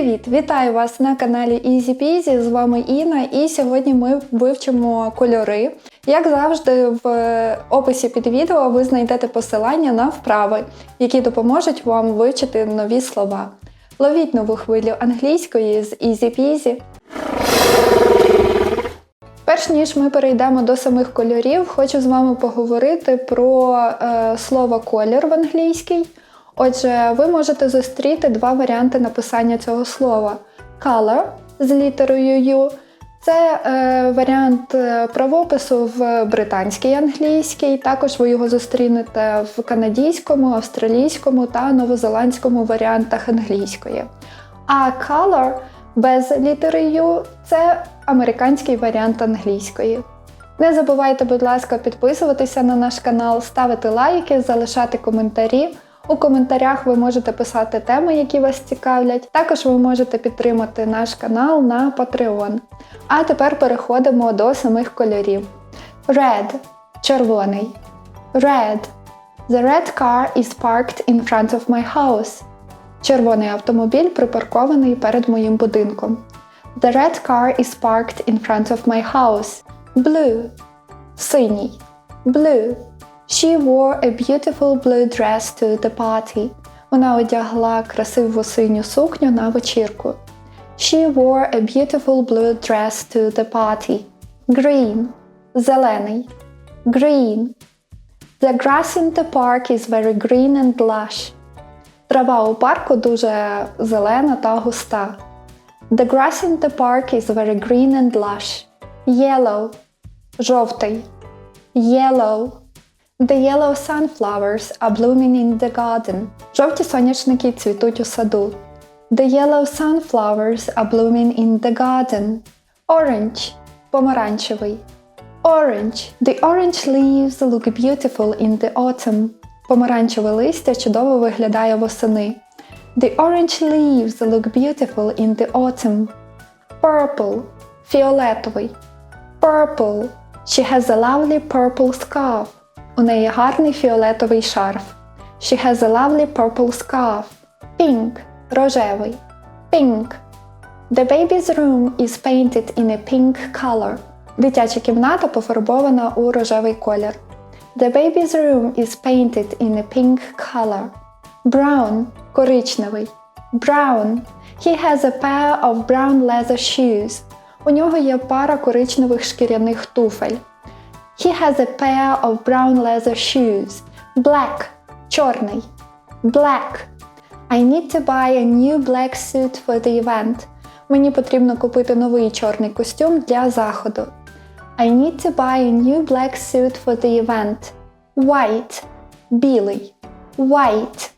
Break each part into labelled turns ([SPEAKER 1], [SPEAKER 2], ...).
[SPEAKER 1] Привіт! Вітаю вас на каналі Easy Peasy. З вами Інна, і сьогодні ми вивчимо кольори. Як завжди, в описі під відео ви знайдете посилання на вправи, які допоможуть вам вивчити нові слова. Ловіть нову хвилю англійської з Easy Peasy. Перш ніж ми перейдемо до самих кольорів, хочу з вами поговорити про е, слово колір в англійській. Отже, ви можете зустріти два варіанти написання цього слова: color з літерою U. Це е, варіант е, правопису в британській англійській. Також ви його зустрінете в канадійському, австралійському та новозеландському варіантах англійської. А color без літери U це американський варіант англійської. Не забувайте, будь ласка, підписуватися на наш канал, ставити лайки, залишати коментарі. У коментарях ви можете писати теми, які вас цікавлять. Також ви можете підтримати наш канал на Patreon. А тепер переходимо до самих кольорів. Red червоний. Red. The red car is parked in front of my house. Червоний автомобіль припаркований перед моїм будинком. The red car is parked in front of my house. Blue. Синій. Blue. She wore a beautiful blue dress to the party. Вона одягла красиву синю сукню на вечірку. She wore a beautiful blue dress to the party. Green. Зелений. Green. The grass in the park is very green and lush. Трава у парку дуже зелена та густа. The grass in the park is very green and lush. Yellow. Жовтий. Yellow. The yellow sunflowers are blooming in the garden. Жовті соняшники цвітуть у саду. The yellow sunflowers are blooming in the garden. Orange – помаранчевий. Orange. The orange leaves look beautiful in the autumn. Помаранчеве листя чудово виглядає восени. The orange leaves look beautiful in the autumn. Purple – фіолетовий. Purple. She has a lovely purple scarf. У неї гарний фіолетовий шарф. She has a lovely purple scarf. Pink – рожевий. Pink. The baby's room is painted in a pink color. Дитяча кімната пофарбована у рожевий колір. The baby's room is painted in a pink color. Brown – коричневий. Brown. He has a pair of brown leather shoes. У нього є пара коричневих шкіряних туфель. He has a pair of brown leather shoes. Black – чорний. Black. I need to buy a new black suit for the event. Мені потрібно купити новий чорний костюм для заходу. I need to buy a new black suit for the event. White – білий. White.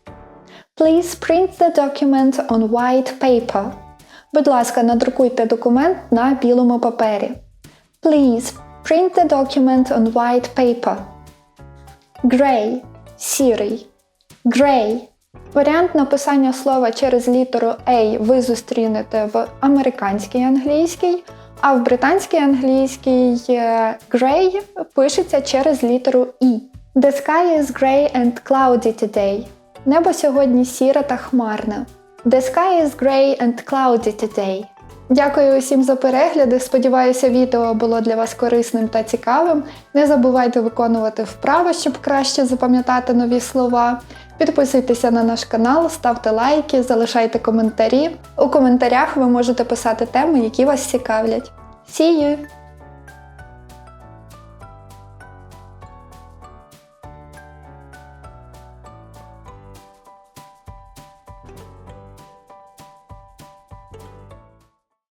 [SPEAKER 1] Please print the document on white paper. Будь ласка, надрукуйте документ на білому папері. Please print the document on white paper. Grey – сірий. Grey. Варіант написання слова через літеру A ви зустрінете в американській англійській, а в британській англійській е, grey пишеться через літеру E. The sky is grey and cloudy today. Небо сьогодні сіре та хмарне. The sky is grey and cloudy today. Дякую усім за перегляди. Сподіваюся, відео було для вас корисним та цікавим. Не забувайте виконувати вправи, щоб краще запам'ятати нові слова. Підписуйтеся на наш канал, ставте лайки, залишайте коментарі. У коментарях ви можете писати теми, які вас цікавлять. See you!